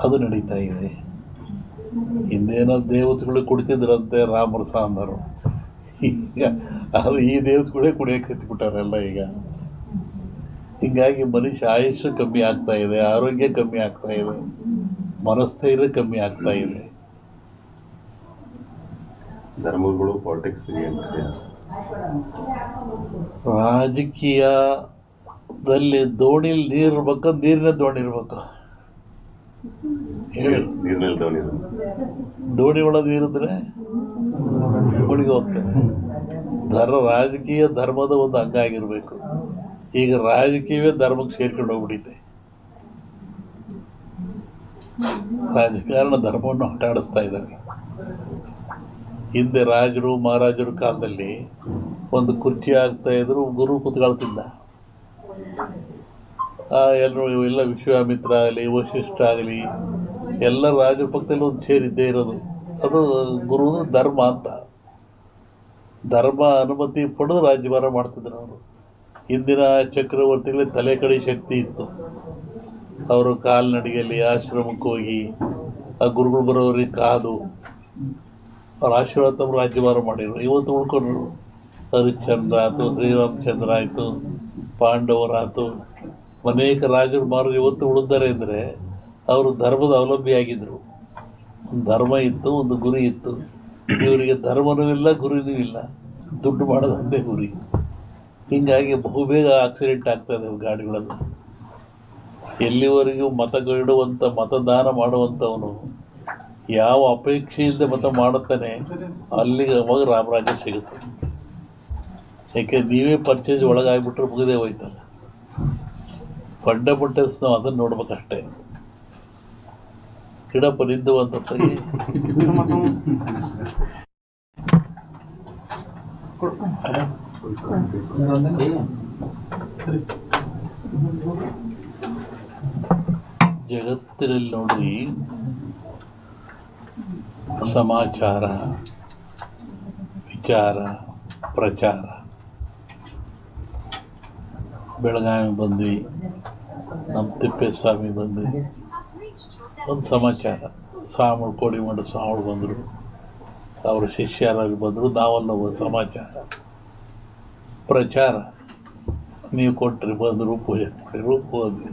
ಅದು ನಡೀತಾ ಇದೆ. ಹಿಂದೇನೋ ದೇವತೆಗಳು ಕುಡಿತಿದ್ರಂತೆ ರಾಮರ ಸಾಂದರು. ಈಗ ಅದು ಈ ದೇವತೆಗಳೇ ಕುಡಿಯೋಕೆ ಹತ್ಬಿಟ್ಟಾರೆಲ್ಲ ಈಗ. ಹೀಗಾಗಿ ಮನುಷ್ಯ ಆಯುಷ್ಯ ಕಮ್ಮಿ ಆಗ್ತಾ ಇದೆ ಆರೋಗ್ಯ ಕಮ್ಮಿ ಆಗ್ತಾ ಇದೆ ಮನಸ್ಥೈರ್ಯ ಕಮ್ಮಿ ಆಗ್ತಾ ಇದೆ. ಧರ್ಮಗಳು ಪಾಲಿಟಿಕ್ಸ್ ರಾಜಕೀಯದಲ್ಲಿ ದೋಣಿಲಿ ನೀರು ಇರ್ಬೇಕು ನೀರಿನ ದೋಣಿ ಇರ್ಬೇಕು. ಹೇಳಿ ದೋಣಿ ಒಳಗೆ ನೀರಿದ್ರೆ ಮುಳುಗಿ ಧರ್ಮ ರಾಜಕೀಯ ಧರ್ಮದ ಒಂದು ಅಂಗ ಆಗಿರಬೇಕು. ಈಗ ರಾಜಕೀಯವೇ ಧರ್ಮಕ್ಕೆ ಸೇರ್ಕೊಂಡು ಹೋಗ್ಬಿಟ್ಟಿದೆ. ರಾಜಕಾರಣ ಧರ್ಮವನ್ನು ಆಟಾಡಿಸ್ತಾ ಇದ್ದಾರೆ. ಹಿಂದೆ ರಾಜರು, ಮಹಾರಾಜರು ಕಾಲದಲ್ಲಿ ಒಂದು ಕುರ್ಚಿ ಆಗ್ತಾ ಇದ್ರು, ಗುರು ಕೂತ್ಕೊಳ್ತಿದ್ದ. ಎಲ್ಲರೂ ಎಲ್ಲ ವಿಶ್ವಾಮಿತ್ರ ಆಗಲಿ ವಶಿಷ್ಠ ಆಗಲಿ, ಎಲ್ಲ ರಾಜರ ಒಂದು ಸೇರಿದ್ದೇ ಇರೋದು. ಅದು ಗುರು ಧರ್ಮ ಅಂತ. ಧರ್ಮ ಅನುಮತಿ ಪಡೆದು ರಾಜ್ಯಭಾರ ಮಾಡ್ತಿದ್ರು ಅವರು. ಹಿಂದಿನ ಚಕ್ರವರ್ತಿಗಳಿಗೆ ತಲೆ ಕಡೆ ಶಕ್ತಿ ಇತ್ತು. ಅವರು ಕಾಲ್ನಡಿಗೆಯಲ್ಲಿ ಆಶ್ರಮಕ್ಕೆ ಹೋಗಿ, ಆ ಗುರುಗಳು ಬರೋರಿಗೆ ಕಾದು, ಅವ್ರ ಆಶೀರ್ವಾದ ತಮ್ಮ ರಾಜ್ಯಭಾರ ಮಾಡಿದ್ರು. ಇವತ್ತು ಉಳ್ಕೊಂಡ್ರು. ಹರಿಶ್ಚಂದ್ರ ಆಯಿತು, ಶ್ರೀರಾಮಚಂದ್ರ ಆಯಿತು, ಪಾಂಡವರಾಯ್ತು. ಅನೇಕ ರಾಜರು ಮಾರು ಇವತ್ತು ಉಳಿದ್ದಾರೆ ಅಂದರೆ ಅವರು ಧರ್ಮದ ಅವಲಂಬಿಯಾಗಿದ್ದರು ಒಂದು ಧರ್ಮ ಇತ್ತು, ಒಂದು ಗುರಿ ಇತ್ತು. ಇವರಿಗೆ ಧರ್ಮನೂ ಇಲ್ಲ, ಗುರಿನೂ ಇಲ್ಲ. ದುಡ್ಡು ಮಾಡೋದು ಒಂದೇ ಗುರಿ. ಹೀಗಾಗಿ ಬಹುಬೇಗ ಆಕ್ಸಿಡೆಂಟ್ ಆಗ್ತದೆ ಗಾಡಿಗಳೆಲ್ಲ. ಎಲ್ಲಿವರೆಗೂ ಮತ ಇಡುವಂಥ ಮತದಾನ ಮಾಡುವಂಥವನು ಯಾವ ಅಪೇಕ್ಷೆ ಇಲ್ಲದೆ ಮತ ಮಾಡುತ್ತಾನೆ, ಅಲ್ಲಿಗೆ ಅವಾಗ ರಾಮರಾಜ್ಯ ಸಿಗುತ್ತೆ. ಯಾಕೆ, ನೀವೇ ಪರ್ಚೇಸ್ ಒಳಗಾಗ್ಬಿಟ್ರೆ ಮುಗಿದೇ ಹೋಯ್ತಲ್ಲ. ಫಂಡಮೆಂಟಲ್ಸ್ ನಾವು ಅದನ್ನು ನೋಡ್ಬೇಕಷ್ಟೇ. ಗಿಡ ತೆಗಿ ಜಗತ್ತಿನಲ್ಲಿ ನೋಡ್ರಿ ಸಮಾಚಾರ ವಿಚಾರ ಪ್ರಚಾರ. ಬೆಳಗಾವಿ ಬಂದ್ವಿ. ನಮ್ಮ ತಿಪ್ಪೇಸ್ವಾಮಿ ಬಂದ್ವಿ. ಒಂದು ಸಮಾಚಾರ. ಸ್ವಾಮಿ ಕೋಡಿ ಮಠ ಸ್ವಾಮಿ ಬಂದರು. ಅವರ ಶಿಷ್ಯರಾಗಿ ಬಂದರು. ನಾವಲ್ಲ ಒಂದು ಸಮಾಚಾರ. ಪ್ರಚಾರ. ನೀವು ಕೊಟ್ಟರೆ ಬಂದರು, ಪೂಜೆ ಮಾಡಿರು ಹೋದ್ವಿ.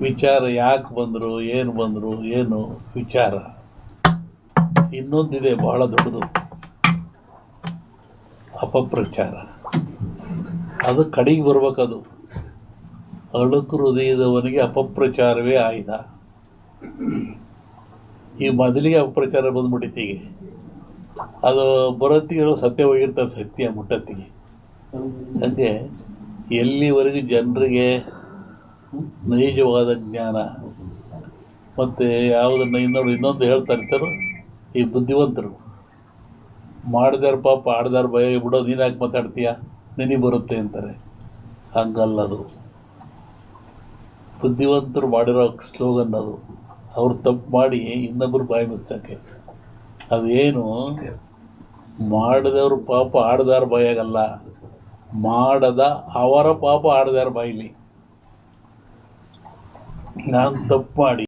ವಿಚಾರ ಯಾಕೆ ಬಂದರು, ಏನು ಬಂದರು, ಏನು ವಿಚಾರ? ಇನ್ನೊಂದಿದೆ ಬಹಳ ದೊಡ್ಡದು. ಅಪಪ್ರಚಾರ. ಅದು ಕಡೆಗೆ ಬರ್ಬೇಕದು. ಅಳುಕು ಹೃದಯದವನಿಗೆ ಅಪಪ್ರಚಾರವೇ ಆಯ್ದ. ಈ ಮೊದಲಿಗೆ ಅಪಪ್ರಚಾರ ಬಂದ್ಬಿಟ್ಟಿತ್ತು ಈಗ ಅದು ಬರೋತ್ತಿಗೆ ಸತ್ಯ ಹೋಗಿರ್ತಾರೆ ಸತ್ಯ ಮುಟ್ಟತ್ತಿಗೆ. ಹಾಗೆ ಎಲ್ಲಿವರೆಗೂ ಜನರಿಗೆ ನೈಜವಾದ ಜ್ಞಾನ? ಮತ್ತು ಯಾವುದನ್ನು ಇನ್ನೊಂದು ಇನ್ನೊಂದು ಹೇಳ್ತಾ ಇರ್ತಾರೋ ಈ ಬುದ್ಧಿವಂತರು. ಮಾಡಿದಾರ ಪಾಪ, ಆಡ್ದಾರ ಭಯ ಬಿಡೋ ನೀನು ಯಾಕೆ ಮಾತಾಡ್ತೀಯ? ನಿನಗೆ ಬರುತ್ತೆ ಅಂತಾರೆ. ಹಂಗಲ್ಲದು. ಬುದ್ಧಿವಂತರು ಮಾಡಿರೋ ಸ್ಲೋಗನ್ ಅದು. ಅವ್ರು ತಪ್ಪು ಮಾಡಿ ಇನ್ನೊಬ್ಬರು ಬಾಯಿ ಮುಚ್ಚಕ್ಕೆ. ಅದೇನು? ಮಾಡಿದವರು ಪಾಪ ಆಡ್ದಾರ ಬಾಯಾಗಲ್ಲ. ಮಾಡದ ಅವರ ಪಾಪ ಆಡದಾರ ಬಾಯಿಲಿ ನಾನು ತಪ್ಪು ಮಾಡಿ.